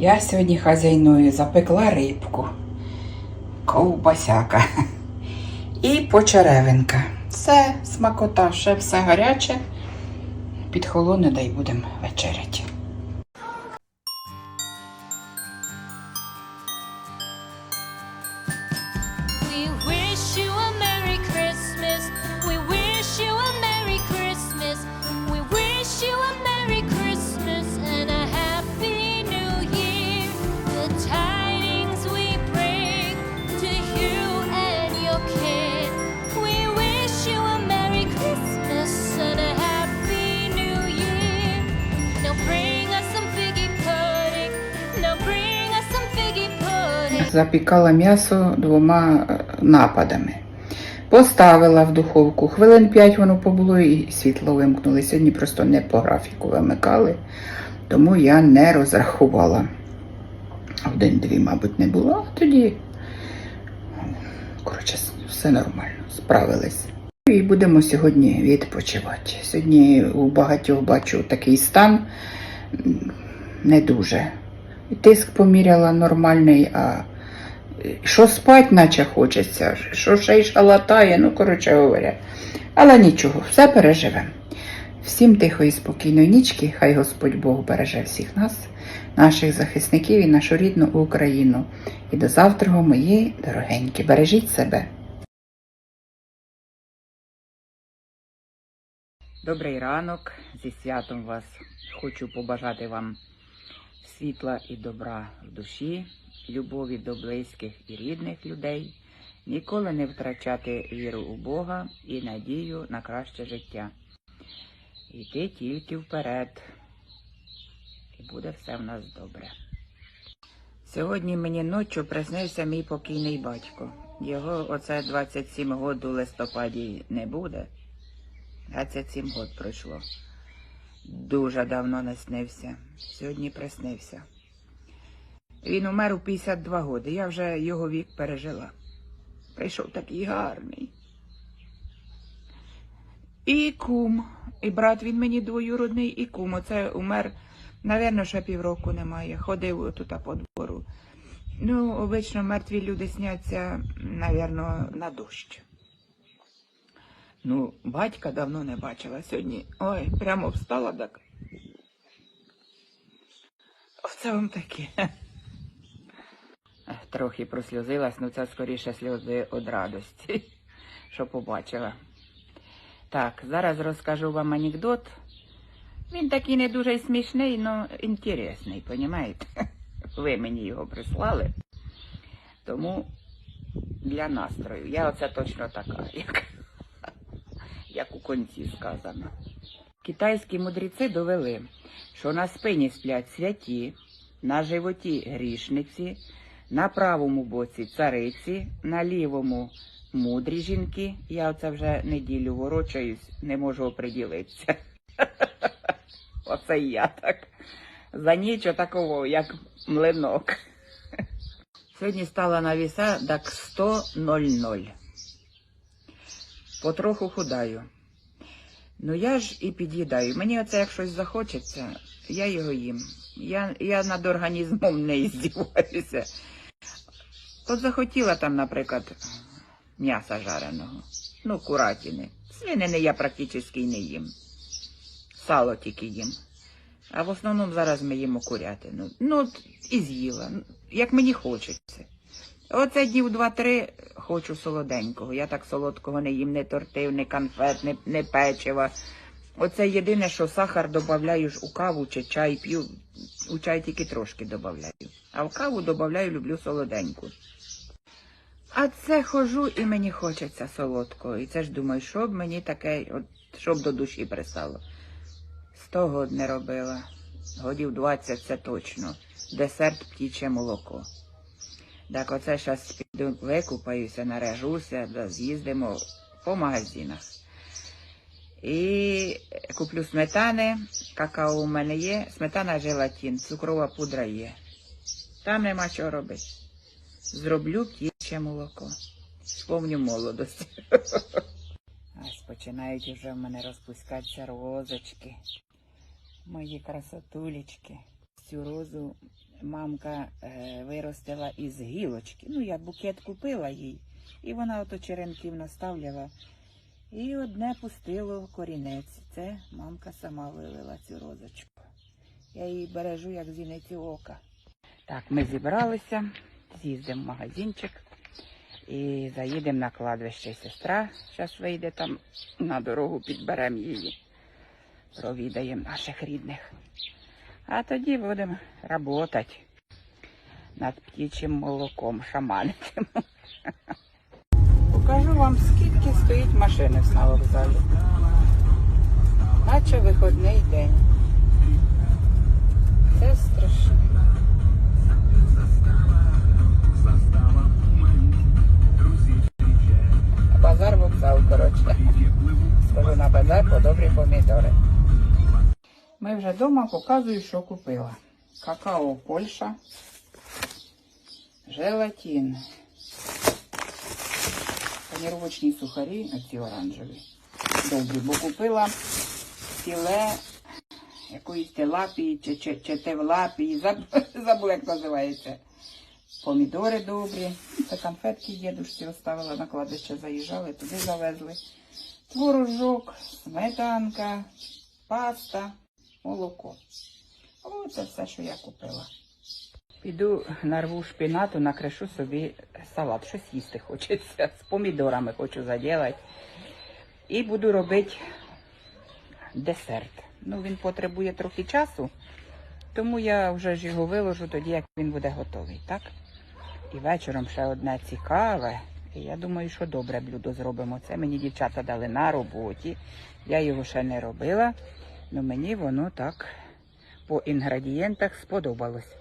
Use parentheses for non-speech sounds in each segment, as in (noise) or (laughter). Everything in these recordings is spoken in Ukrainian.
Я сьогодні хазяйною запекла рибку, ковбасяка і почеревинка. Все, смакота, ще все гаряче. Підхолоне, дай будемо вечеряти. Запікала м'ясо двома е, нападами. Поставила в духовку. Хвилин 5 воно побуло і світло вимкнули. Сьогодні просто не по графіку вимикали, тому я не розрахувала. Один-дві, мабуть, не було, а тоді, коротше, все нормально, справились. І будемо сьогодні відпочивати. Сьогодні у багатьох бачу такий стан не дуже. І тиск поміряла нормальний, а що спать, наче хочеться, що ще й шалатає, ну, коротше говоря. Але нічого, все переживемо. Всім тихої, спокійної нічки, хай Господь Бог береже всіх нас, наших захисників і нашу рідну Україну. І до завтра, мої дорогенькі, бережіть себе. Добрий ранок, зі святом вас хочу побажати вам світла і добра в душі, любові до близьких і рідних людей, ніколи не втрачати віру у Бога і надію на краще життя. Йти тільки вперед, і буде все в нас добре. Сьогодні мені ночі приснився мій покійний батько. Його оце 27 років у листопаді не буде. 27 років пройшло. Дуже давно не снився. Сьогодні приснився. Він умер у 52 роки. Я вже його вік пережила. Прийшов такий гарний. І кум. І брат він мені двоюродний, і кум. Оце умер, напевно, ще півроку немає. Ходив тут по двору. Ну, обично мертві люди сняться, напевно, на дощ. Ну, батька давно не бачила сьогодні. Ой, прямо встала так. Оце вам таке. Трохи просльозилась, ну це скоріше сльози від радості, (laughs) що побачила. Так, зараз розкажу вам анекдот. Він такий не дуже смішний, але інтересний, понімаєте? (laughs) Ви мені його прислали. Тому для настрою. Я оце точно така, (laughs) як як у конці сказано. Китайські мудреці довели, що на спині сплять святі, на животі грішниці, на правому боці цариці, на лівому мудрі жінки. Я оце вже неділю ворочаюсь, не можу оприділитися. (laughs) Оце я так. За ніч такого, як млинок. Сьогодні стала на віса так 100-0-0. Потроху худаю. Ну я ж і під'їдаю. Мені оце як щось захочеться, я його їм. Я, я над організмом не (laughs) здіваюся. От захотіла там, наприклад, м'яса жареного. Ну, куратини. Свинини я практично не їм. Сало тільки їм. А в основному зараз ми їмо курятину. Ну, і з'їла. Як мені хочеться. Оце дів два-три хочу солоденького. Я так солодкого не їм, не тортив, не конфет, не, не печива. Оце єдине, що сахар додаю у каву чи чай п'ю. У чай тільки трошки додаю. А в каву додаю, люблю солоденьку. А це хожу і мені хочеться солодкого. І це ж думаю, що б мені таке, от, щоб до душі пристало. Сто год не робила. Годів 20 це точно. Десерт птіче молоко. Так оце зараз піду викупаюся, наряжуся, да з'їздимо по магазинах. І куплю сметани, какао у мене є, сметана желатин, цукрова пудра є. Там нема чого робити. Зроблю птіче молоко. Сповню молодость. (laughs) Ось починають вже в мене розпускатися розочки. Мої красотулечки. Цю розу мамка е, виростила із гілочки. Ну, я букет купила їй, і вона ото черенків наставляла. І одне пустило корінець. Це мамка сама вивела цю розочку. Я її бережу як зіницю ока. Так, ми зібралися, з'їздимо в магазинчик і заїдемо на кладбище. Сестра зараз вийде там на дорогу, підберемо її, провідаємо наших рідних. А тоді будемо працювати над птічим молоком, шаманитимемо. (laughs) Покажу вам, скільки стоїть машини на вокзалі. Наче виходний день. Це страшно. Добрі помідори. Ми вже вдома показую, що купила. Какао Польща, желатин, паніровочні сухарі, оці оранжеві. Добрі, бо купила філе якоїсь телапії чи, чи, чи тевлапії, заб- (laughs) забула, як називається. Помідори добрі. Це конфетки дідушці оставила на кладище, заїжджали, туди завезли. Творожок, сметанка, паста, молоко. О, це все, що я купила. Піду нарву шпінату, накришу собі салат. Щось їсти хочеться. З помідорами хочу заділати. І буду робити десерт. Ну, він потребує трохи часу, тому я вже ж його виложу тоді, як він буде готовий, так? І вечором ще одне цікаве. І я думаю, що добре блюдо зробимо. Це мені дівчата дали на роботі. Я його ще не робила, але мені воно так по інгредієнтах сподобалось.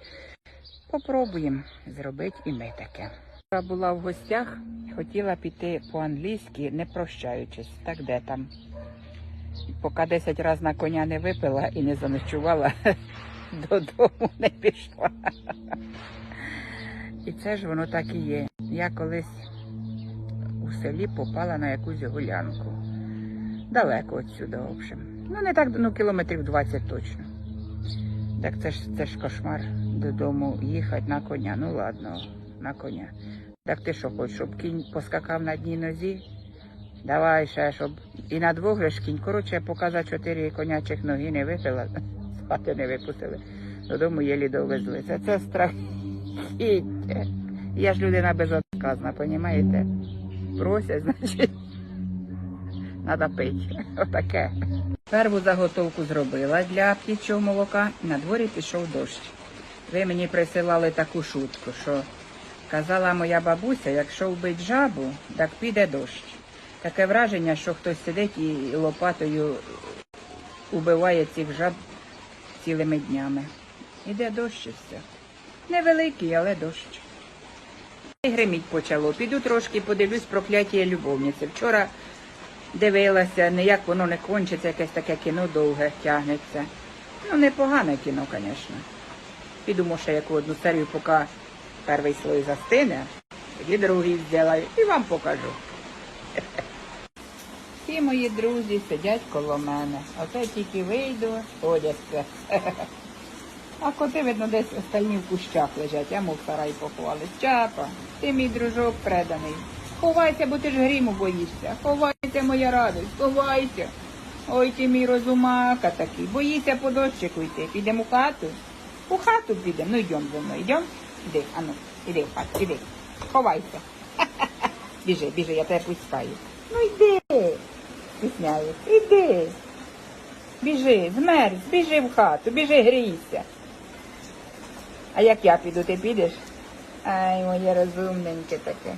Попробуємо зробити і ми таке. Я була в гостях, хотіла піти по-англійськи, не прощаючись. Так де там? Поки 10 разів на коня не випила і не заночувала, (laughs) додому не пішла. І це ж воно так і є. Я колись у селі попала на якусь гулянку. Далеко отсюди, в общем. Ну, не так, ну, кілометрів 20 точно. Так це ж це ж кошмар додому їхати на коня. Ну ладно, на коня. Так ти що хочеш, щоб кінь поскакав на одній нозі? Давай ще, щоб і на двох же кінь. Коротше, поки за чотири конячих ноги не випила, (laughs) з хати не випустили. Додому єлі довезли. Це, це страхіття. (laughs) Я ж людина безотказна, понімаєте? Просять, значить, треба пити. Отаке. Перву заготовку зробила для птічого молока, на дворі пішов дощ. Ви мені присилали таку шутку, що казала моя бабуся, якщо вбить жабу, так піде дощ. Таке враження, що хтось сидить і лопатою убиває цих жаб цілими днями. Іде дощ і все. Невеликий, але дощ. І гриміть почало. Піду трошки подивлюсь прокляття любовниці. Вчора дивилася, ніяк воно не кончиться, якесь таке кіно довге тягнеться. Ну, непогане кіно, звісно. Піду, може, яку одну серію, поки перший слой застине, тоді другий зроблю і вам покажу. Всі мої друзі сидять коло мене. Оце тільки вийду, ходяться. А коти, видно, десь остальні в кущах лежать, я мов сарай поховали. Чапа, ти мій дружок преданий. Ховайся, бо ти ж гріму боїшся. Ховайся, моя радость, ховайся. Ой, ти мій розумака такий. Боїся по дощику йти. Підемо в хату. У хату підемо. Ну йдемо зі мною, йдемо. Іди, ану, іди в хату, іди. Ховайся. (laughs) Біжи, біжи, я тебе пускаю. Ну йди. Стісняюсь. Іди. Біжи, змерз, біжи в хату, біжи, грійся. А як я піду, ти підеш? Ай, моє розумненьке таке.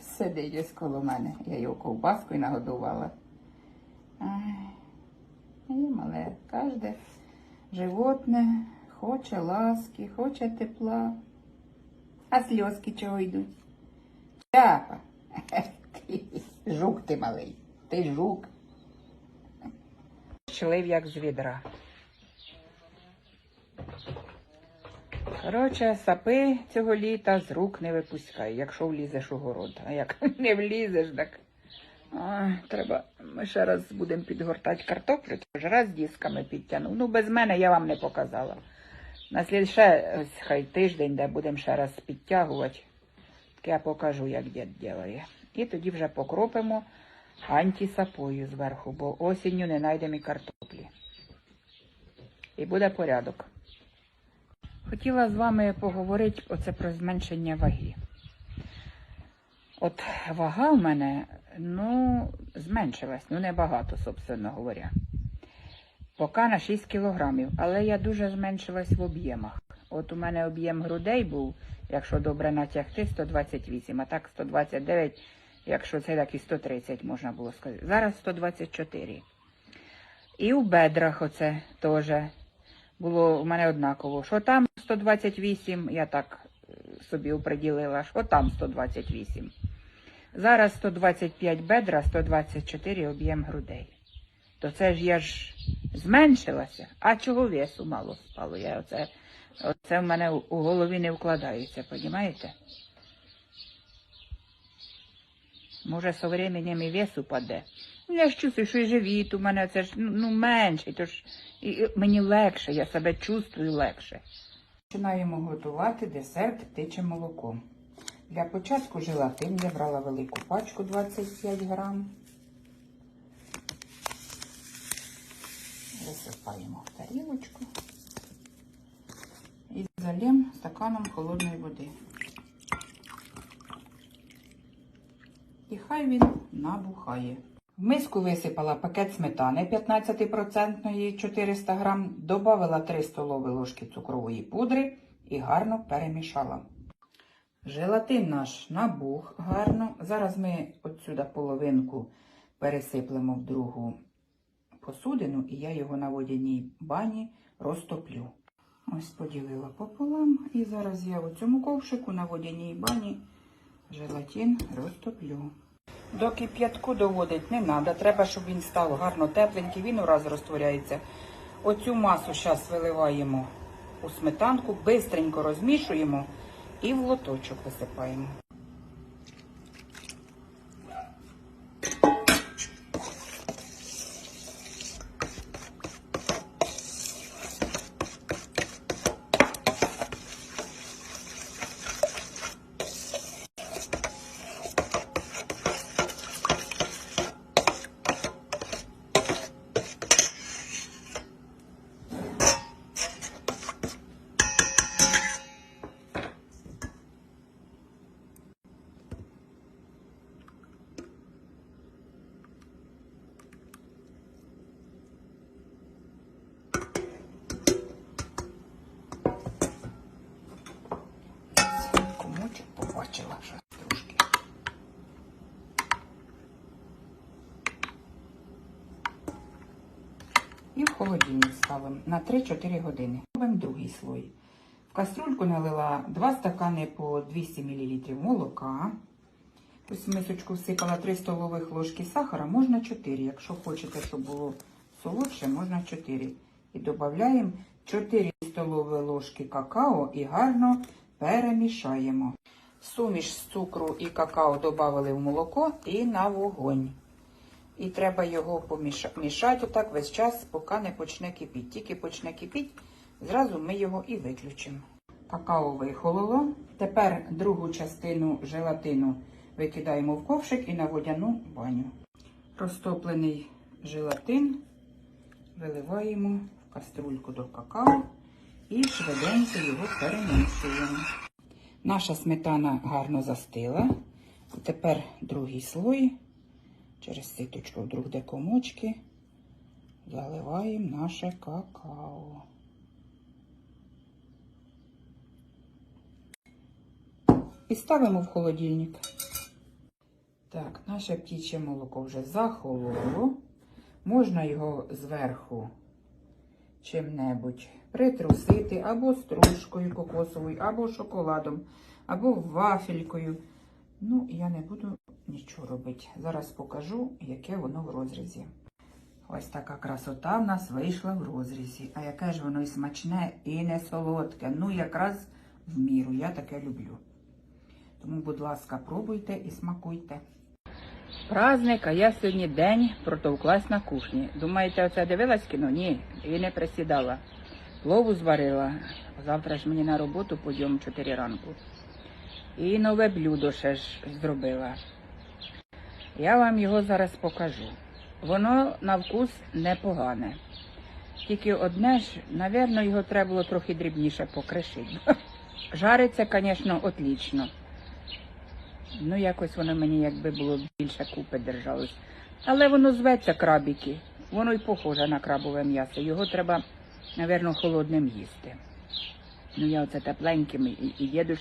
Сидить ось коло мене. Я його ковбаскою нагодувала. Ай, і мале, кожне животне хоче ласки, хоче тепла. А сльозки чого йдуть? Чапа. Жук ти малий. Ти жук. Члив як з відра. Коротше, сапи цього літа з рук не випускай, якщо влізеш у город. А як (laughs) не влізеш, так а, треба. Ми ще раз будемо підгортати картоплю, тож раз дісками підтягнув. Ну, без мене я вам не показала. Наслід ще ось хай тиждень, де будемо ще раз підтягувати. Так я покажу, як дід робить. І тоді вже покропимо антисапою зверху, бо осінню не знайдемо і картоплі. І буде порядок. Хотіла з вами поговорити оце про зменшення ваги. От вага в мене, ну, зменшилась, ну небагато, собственно говоря. Поки на 6 кілограмів, але я дуже зменшилась в об'ємах. От у мене об'єм грудей був, якщо добре натягти, 128, а так 129, якщо це так і 130 можна було сказати. Зараз 124. І у бедрах оце теж було у мене однаково. Що там 128, я так е, собі оприділила, що там 128. Зараз 125 бедра, 124 об'єм грудей. То це ж я ж зменшилася, а чого весу мало спало? Я оце, оце в мене у голові не вкладається, розумієте? Може, со временем і вес упаде. Ну, я ж чувствую, що і живіт у мене це ж ну, ну, менший, то ж і, і мені легше, я себе чувствую легше. Починаємо готувати десерт птичим молоком. Для початку желатин я брала велику пачку 25 грам. Висипаємо в тарілочку і залємо стаканом холодної води. І хай він набухає. В миску висипала пакет сметани 15% 400 грам, додала 3 столові ложки цукрової пудри і гарно перемішала. Желатин наш набух гарно. Зараз ми отсюди половинку пересиплемо в другу посудину, і я його на водяній бані розтоплю. Ось поділила пополам, і зараз я у цьому ковшику на водяній бані желатин розтоплю. До кип'ятку доводить не треба, треба, щоб він став гарно тепленький, він ураз розтворяється. Оцю масу зараз виливаємо у сметанку, бистренько розмішуємо і в лоточок висипаємо. Комочок побачила вже трошки. І холодильник ставимо на 3-4 години. Робимо другий слой. В каструльку налила 2 стакани по 200 мл молока. Ось в мисочку всипала 3 столових ложки сахара, можна 4. Якщо хочете, щоб було солодше, можна 4. І додаємо 4 столові ложки какао і гарно перемішаємо. Суміш з цукру і какао додали в молоко і на вогонь. І треба його помішати отак весь час, поки не почне кипіти. Тільки почне кипіти, зразу ми його і виключимо. Какао вихололо. Тепер другу частину желатину викидаємо в ковшик і на водяну баню. Розтоплений желатин виливаємо в каструльку до какао і швиденько його перемішуємо. Наша сметана гарно застила. Тепер другий слой. Через ситочку вдруг де комочки. Заливаємо наше какао. І ставимо в холодильник. Так, наше птіче молоко вже захололо. Можна його зверху чим-небудь притрусити або стружкою кокосовою, або шоколадом, або вафелькою. Ну, я не буду нічого робити. Зараз покажу, яке воно в розрізі. Ось така красота в нас вийшла в розрізі. А яке ж воно і смачне, і не солодке. Ну, якраз в міру. Я таке люблю. Тому, будь ласка, пробуйте і смакуйте. Праздник, а я сьогодні день протовклась на кухні. Думаєте, оце дивилась кіно? Ні, і не присідала. Плову зварила. Завтра ж мені на роботу подйом 4 ранку. І нове блюдо ще ж зробила. Я вам його зараз покажу. Воно на вкус непогане. Тільки одне ж, напевно, його треба було трохи дрібніше покришити. (laughs) Жариться, звісно, отлічно. Ну, якось воно мені якби було більше купи держалось. Але воно зветься крабіки. Воно й похоже на крабове м'ясо. Його треба, напевно, холодним їсти. Ну, я оце тепленьким і,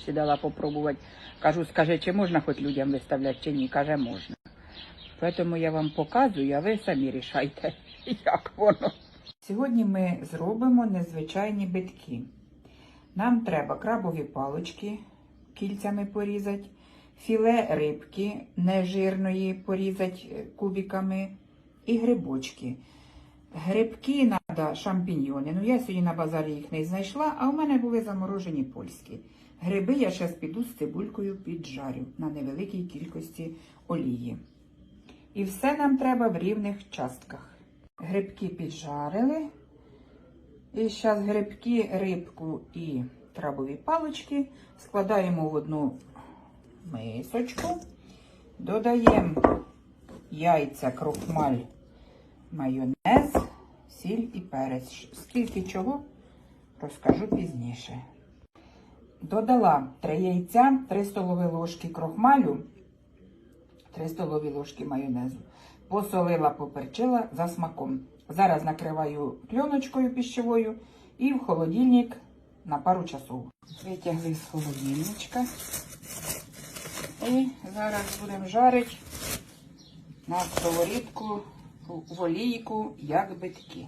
і дала попробувати. Кажу, скажи, чи можна хоч людям виставляти, чи ні. Каже, можна. Тому я вам показую, а ви самі рішайте, (laughs) як воно. Сьогодні ми зробимо незвичайні битки. Нам треба крабові палочки кільцями порізати, філе рибки нежирної порізати е, кубиками і грибочки. Грибки треба шампіньйони. Ну, я сьогодні на базарі їх не знайшла, а у мене були заморожені польські. Гриби я зараз піду з цибулькою піджарю на невеликій кількості олії. І все нам треба в рівних частках. Грибки піджарили. І зараз грибки, рибку і крабові палички складаємо в одну мисочку. Додаємо яйця, крохмаль, майонез, сіль і перець. Скільки чого, розкажу пізніше. Додала 3 яйця, 3 столові ложки крохмалю, 3 столові ложки майонезу. Посолила, поперчила за смаком. Зараз накриваю пленочкою пищевою і в холодильник на пару часов. Витягли з холодильничка. І зараз будемо жарити на сковорідку в олійку, як битки.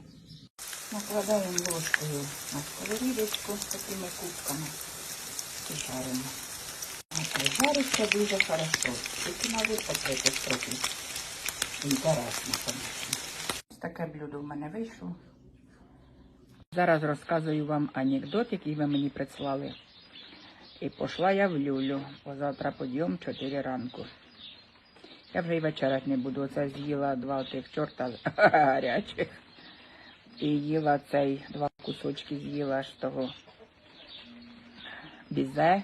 Накладаємо ложкою на сковорідочку такими кубками і жаримо. Жариться дуже хорошо. Тільки на випадку трохи інтересно, звісно. Ось таке блюдо в мене вийшло. Зараз розказую вам анекдот, який ви мені прислали. І пішла я в люлю, бо завтра подйом 4 ранку. Я вже й вечерять не буду. Оце з'їла два тих чорта (laughs) гарячих. І їла цей два кусочки з'їла ж того бізе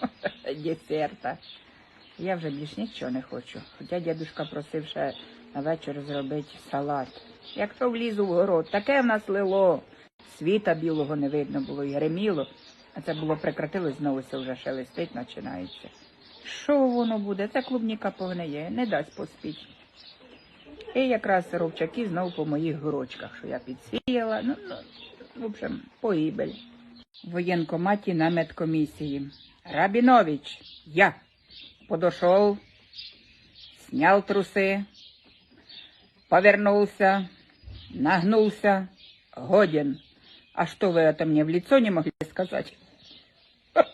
(laughs) десерта. Я вже більш нічого не хочу. Хоча дядюшка просив ще на вечір зробити салат. Якщо влізу в город, таке в нас лило. Світа білого не видно було і греміло, а це було прекратилось, знову все вже шелестить починається. Що воно буде? Це клубніка погниє, не дасть поспіть. І якраз ровчаки знов по моїх горочках, що я підсіяла. Ну, ну, в общем, погибель. В воєнкоматі на медкомісії. Рабінович, я подошел, снял трусы, повернулся, нагнулся, годен. А что вы это мне в лицо не могли сказать? (laughs)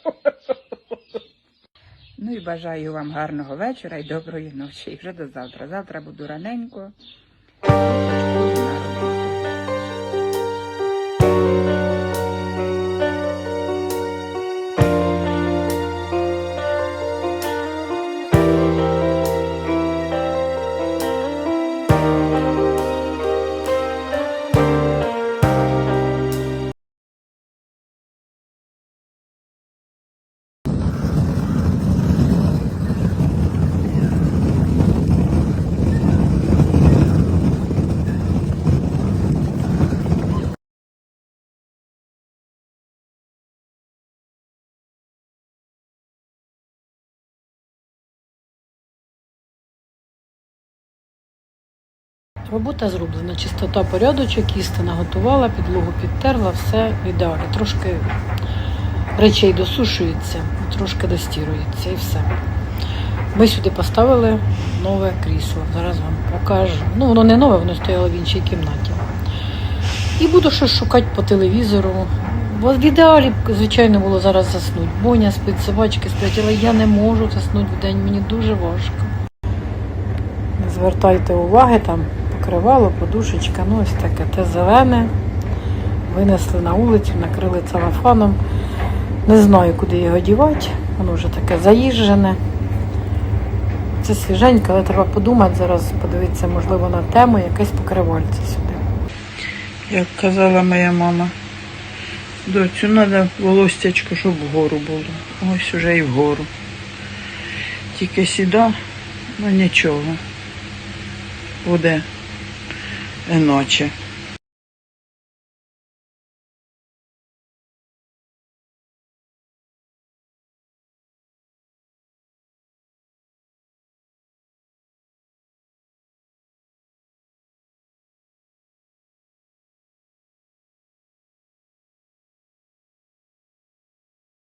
Ну і бажаю вам гарного вечора і доброї ночі. І вже до завтра. Завтра буду раненько. Робота зроблена, чистота, порядочок, їсти наготувала, підлогу підтерла, все в ідеалі. Трошки речей досушується, трошки достірується і все. Ми сюди поставили нове крісло. Зараз вам покажу. Ну, воно не нове, воно стояло в іншій кімнаті. І буду щось шукати по телевізору. Бо в ідеалі, звичайно, було зараз заснути. Боня спить, собачки сплять, але я не можу заснути в день, мені дуже важко. Не звертайте уваги, там покривало, подушечка, ну ось таке. Те зелене. Винесли на вулицю, накрили целофаном. Не знаю, куди його дівати. Воно вже таке заїжджене. Це свіженьке, але треба подумати зараз, подивитися, можливо, на тему, якесь покривальце сюди. Як казала моя мама, Доцю, треба волостячко, щоб вгору було. Ось уже і вгору. Тільки сіда, ну нічого. Буде é noite.